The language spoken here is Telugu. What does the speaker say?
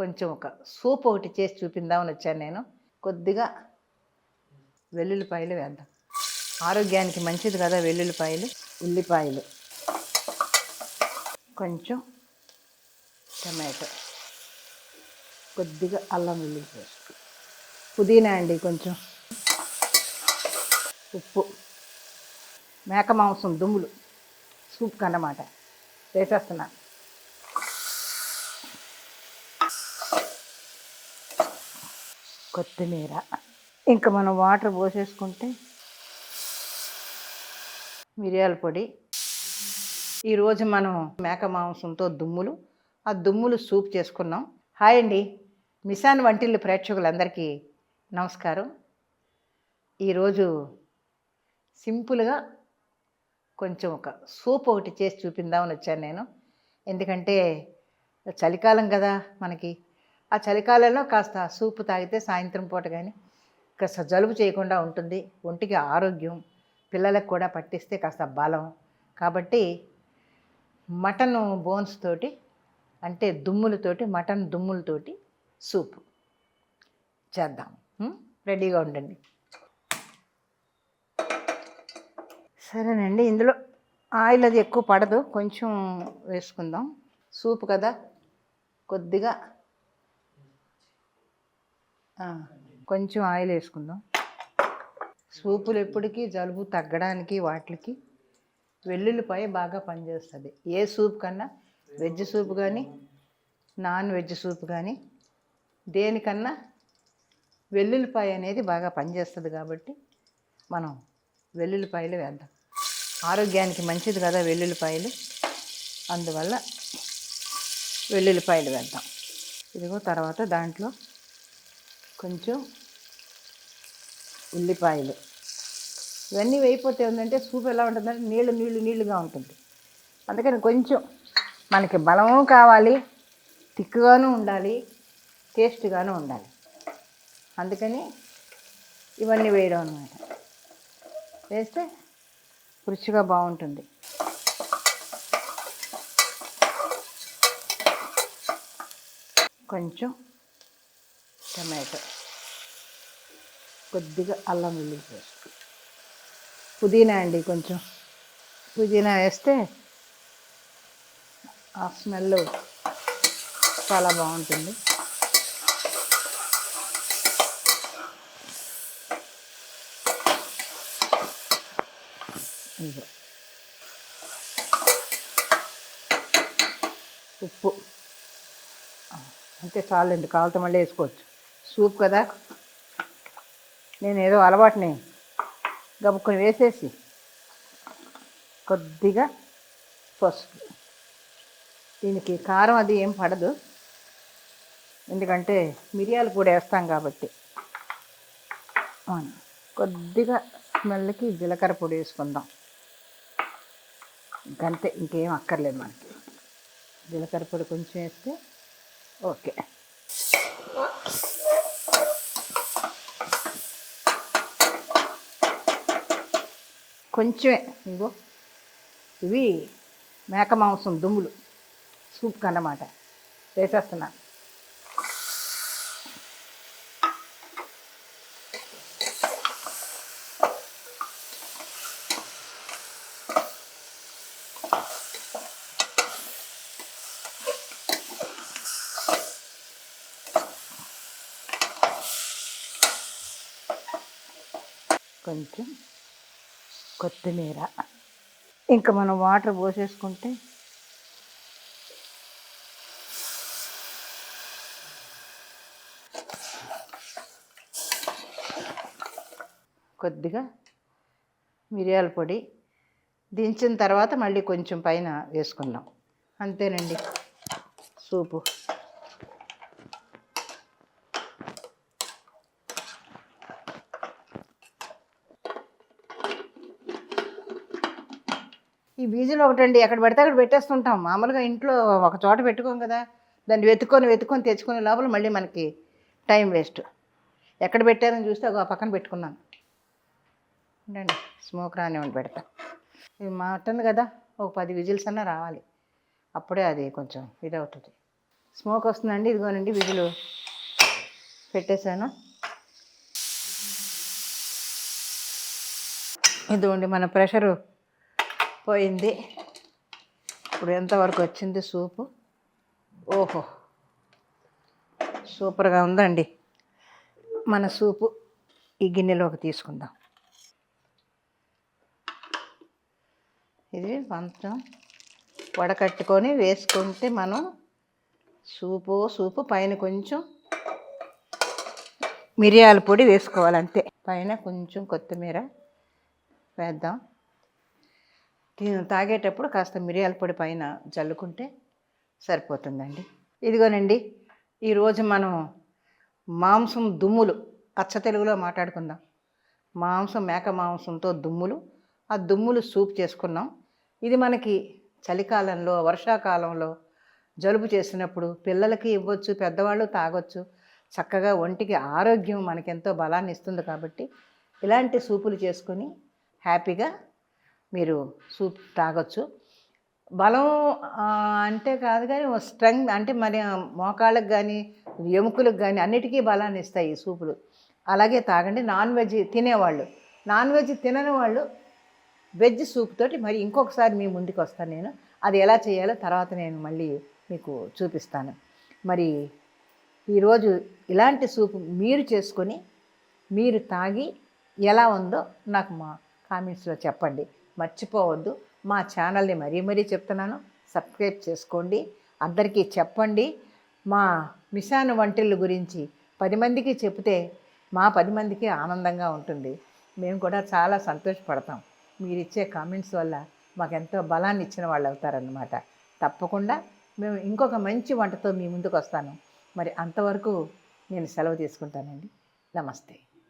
కొంచెం ఒక సూప్ ఒకటి చేసి చూపిందామని వచ్చాను నేను. కొద్దిగా వెల్లుల్లిపాయలు వేద్దాం. ఆరోగ్యానికి మంచిది కదా వెల్లుల్లిపాయలు ఉల్లిపాయలు. కొంచెం టమాటో. కొద్దిగా అల్లం వెల్లుల్లి పేస్ట్. పుదీనా అండి కొంచెం. ఉప్పు. మేక మాంసం దుమ్ములు. సూప్ కన్నమాట. వేసేస్తున్నాను కొత్తిమీర. ఇంకా మనం వాటర్ పోసేసుకుంటే మిరియాల పొడి. ఈరోజు మనం మేక మాంసంతో దుమ్ములు ఆ దుమ్ములు సూప్ చేసుకున్నాం. హాయ్ అండి. మిసాన్ వంటిల్లు ప్రేక్షకులందరికీ నమస్కారం. ఈరోజు సింపుల్గా కొంచెం ఒక సూప్ ఒకటి చేసి చూపిందామని వచ్చాను నేను. ఎందుకంటే చలికాలం కదా మనకి. ఆ చలికాలంలో కాస్త సూప్ తాగితే సాయంత్రం పూట కానీ కాస్త జలుబు చేయకుండా ఉంటుంది. ఒంటికి ఆరోగ్యం పిల్లలకు కూడా పట్టిస్తే కాస్త బలం. కాబట్టి మటన్ బోన్స్ తోటి అంటే దుమ్ములతోటి మటన్ దుమ్ములతోటి సూప్ చేద్దాం. రెడీగా ఉండండి. సరేనండి. ఇందులో ఆయిల్ అది ఎక్కువ పడదు. కొంచెం వేసుకుందాం. సూప్ కదా? కొద్దిగా కొంచెం ఆయిల్ వేసుకుందాం. సూపులు ఎప్పటికీ జలుబు తగ్గడానికి వాటికి వెల్లుల్లిపాయ బాగా పనిచేస్తుంది. ఏ సూప్ కన్నా వెజ్ సూప్ కానీ నాన్ వెజ్ సూప్ కానీ దేనికన్నా వెల్లుల్లిపాయ అనేది బాగా పనిచేస్తుంది కాబట్టి మనం వెల్లుల్లిపాయలు వేద్దాం. ఆరోగ్యానికి మంచిది కదా వెల్లుల్లిపాయలు. అందువల్ల వెల్లుల్లిపాయలు వేద్దాం. ఇదిగో తర్వాత దాంట్లో కొంచెం ఉల్లిపాయలు. ఇవన్నీ వేయిపోతే ఏంటంటే సూప్ ఎలా ఉంటుందంటే నీళ్ళు నీళ్ళు నీళ్ళుగా ఉంటుంది. అందుకని కొంచెం మనకి బలము కావాలి తిక్కుగాను ఉండాలి టేస్ట్గాను ఉండాలి. అందుకని ఇవన్నీ వేయడం అనమాట వేస్తే రుచిగా బాగుంటుంది. కొంచెం టమాటో. కొద్దిగా అల్లం వెల్లుల్లి పేస్ట్. పుదీనా అండి కొంచెం. పుదీనా వేస్తే ఆ స్మెల్ చాలా బాగుంటుంది. ఇదిగో. ఉప్పు. అంతే చాలండి కావాలతో మళ్ళీ వేసుకోవచ్చు. సూప్ కదా. నేను ఏదో అలవాటుని గబుక్కొని వేసేసి కొద్దిగా పసుపు. దీనికి కారం అది ఏం పడదు. ఎందుకంటే మిరియాలు కూడా వేస్తాం కాబట్టి. కొద్దిగా స్మెల్కి జీలకర్ర పొడి వేసుకుందాం. ఇంకంతే ఇంకేం అక్కర్లేదు మనకి. జీలకర్ర పొడి కొంచెం వేస్తే ఓకే. కొంచెమే ఇగో ఇవి మేక మాంసం దుమ్ములు. సూప్ అన్నమాట వేసేస్తున్నా. కొంచెం కొత్తిమీర. ఇంకా మనం వాటర్ పోసేసుకుంటే కొద్దిగా మిరియాల పొడి దించిన తర్వాత మళ్ళీ కొంచెం పైన వేసుకుందాం. అంతేనండి. సూపు. ఈ బీజులు ఒకటండి ఎక్కడ పెడితే అక్కడ పెట్టేస్తుంటాం. మామూలుగా ఇంట్లో ఒక చోట పెట్టుకోం కదా దాన్ని వెతుక్కొని వెతుక్కొని తెచ్చుకునే లోపల మళ్ళీ మనకి టైం వేస్ట్. ఎక్కడ పెట్టారని చూస్తే ఒక పక్కన పెట్టుకున్నాను. ఉండండి స్మోక్ రానివ్వండి పెడతా. ఇది మటన్ కదా ఒక పది విజిల్స్ అన్నా రావాలి. అప్పుడే అది కొంచెం ఇది అవుతుంది స్మోక్ వస్తుందండి ఇదిగోనండి విజులు పెట్టేశాను. ఇదిగోండి మన ప్రెషరు పోయింది. ఇప్పుడు ఎంతవరకు వచ్చింది సూపు? ఓహో. సూపర్గా ఉందండి. మన సూపు ఈ గిన్నెలోకి తీసుకుందాం. ఇది కొంచెం వడకట్టుకొని వేసుకుంటే మనం సూపు సూపు పైన కొంచెం మిరియాల పొడి వేసుకోవాలంతే పైన కొంచెం కొత్తిమీర వేద్దాం. తాగేటప్పుడు కాస్త మిరియాల పొడి పైన జల్లుకుంటే సరిపోతుందండి. ఇదిగోనండి ఈరోజు మనం మాంసం దుమ్ములు అచ్చ తెలుగులో మాట్లాడుకుందాం. మాంసం మేక మాంసంతో దుమ్ములు ఆ దుమ్ములు సూప్ చేసుకున్నాం. ఇది మనకి చలికాలంలో వర్షాకాలంలో జలుబు చేసినప్పుడు పిల్లలకి ఇవ్వచ్చు పెద్దవాళ్ళు తాగొచ్చు. చక్కగా ఒంటికి ఆరోగ్యం మనకెంతో బలాన్ని ఇస్తుంది కాబట్టి ఇలాంటి సూపులు చేసుకొని హ్యాపీగా మీరు సూప్ తాగొచ్చు. బలం అంటే కాదు కానీ స్ట్రెంగ్ అంటే మరి మోకాళ్ళకు కానీ ఎముకలకు కానీ అన్నిటికీ బలాన్ని ఇస్తాయి ఈ సూపులు. అలాగే తాగండి. నాన్ వెజ్ తినేవాళ్ళు. నాన్ వెజ్ తినని వాళ్ళు వెజ్ సూప్ తోటి మరి ఇంకొకసారి మీ ముందుకు వస్తాను నేను. అది ఎలా చేయాలో తర్వాత నేను మళ్ళీ మీకు చూపిస్తాను. మరి ఈరోజు ఇలాంటి సూప్ మీరు చేసుకొని మీరు తాగి ఎలా ఉందో నాకు మా కామెంట్స్లో చెప్పండి. మర్చిపోవద్దు. మా ఛానల్ని మరీ మరీ చెప్తున్నాను. సబ్స్క్రైబ్ చేసుకోండి. అందరికీ చెప్పండి. మా మిషాను వంటిళ్ళ గురించి పది మందికి చెప్తే మా పది మందికి ఆనందంగా ఉంటుంది. మేము కూడా చాలా సంతోషపడతాం. మీరు ఇచ్చే కామెంట్స్ వల్ల మాకెంతో బలాన్ని ఇచ్చిన వాళ్ళు అవుతారనమాట తప్పకుండా మేము ఇంకొక మంచి వంటతో మీ ముందుకు వస్తాను మరి అంతవరకు నేను సెలవు తీసుకుంటానండి. నమస్తే.